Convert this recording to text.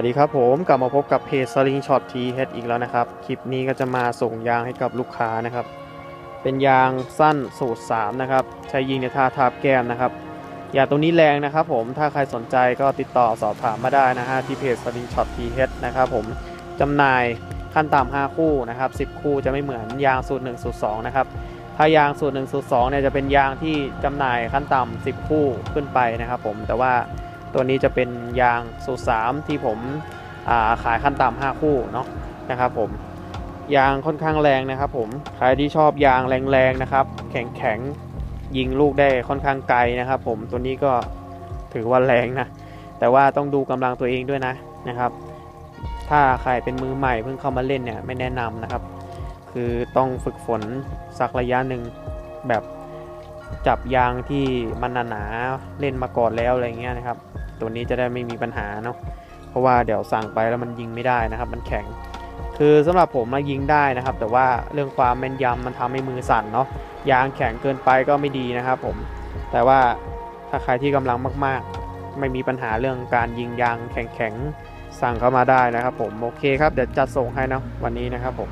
วัสดีครับผมกลับมาพบกับเพจ Sling Shot T H อีกแล้วนะครับ คลิปนี้ก็จะมาส่งยางให้กับลูกค้านะครับ เป็นยางสั้นสูตร 3 นะครับ ใช้ยิงในท่าทาบแก้มนะครับ ยางตัวนี้แรงนะครับผมถ้าใครสนใจก็ติดต่อสอบถามมาได้นะฮะที่เพจ Sling Shot T H นะครับผมจำหน่ายขั้นต่ำ5คู่นะครับ10 คู่จะไม่เหมือนยางสูตร1สูตร2นะครับถ้ายางสูตร1สูตร2เนี่ยจะเป็นยางที่จำหน่ายขั้นต่ำ10 คู่ขึ้นไปนะครับผมแต่ว่า ตัวนี้จะเป็นยางสูตร3ที่ผมาขายขั้นต่ำ5คู่เนาะนะครับผมยางค่อนข้างแรงนะครับผมใครที่ชอบยางแรงๆนะครับ แข็งๆยิงลูกได้ค่อนข้างไกลนะครับผมตัวนี้ก็ถือว่าแรงนะ แต่ว่าต้องดูกำลังตัวเองด้วยนะนะครับ ถ้าใครเป็นมือใหม่เพิ่งเข้ามาเล่นเนี่ยไม่แนะนำนะครับ คือต้องฝึกฝนสักระยะหนึ่งแบบ จับยางที่มันหนาๆเล่นมาก่อนแล้วอะไรเงี้ยนะครับ ตัวนี้จะได้ไม่มีปัญหาเนาะเพราะว่าเดี๋ยวสั่งไปแล้วมันยิงไม่ได้นะครับ มันแข็ง คือสำหรับผมมายิงได้นะครับ แต่ว่าเรื่องความแม่นยำมันทำให้มือสั่นเนาะยางแข็งเกินไปก็ไม่ดีนะครับ ผม แต่ว่าถ้าใครที่กำลังมากๆ ไม่มีปัญหาเรื่องการยิงยางแข็งๆสั่งเข้ามาได้นะครับ ผมโอเคครับเดี๋ยวจัดส่งให้เนาะวันนี้นะครับผม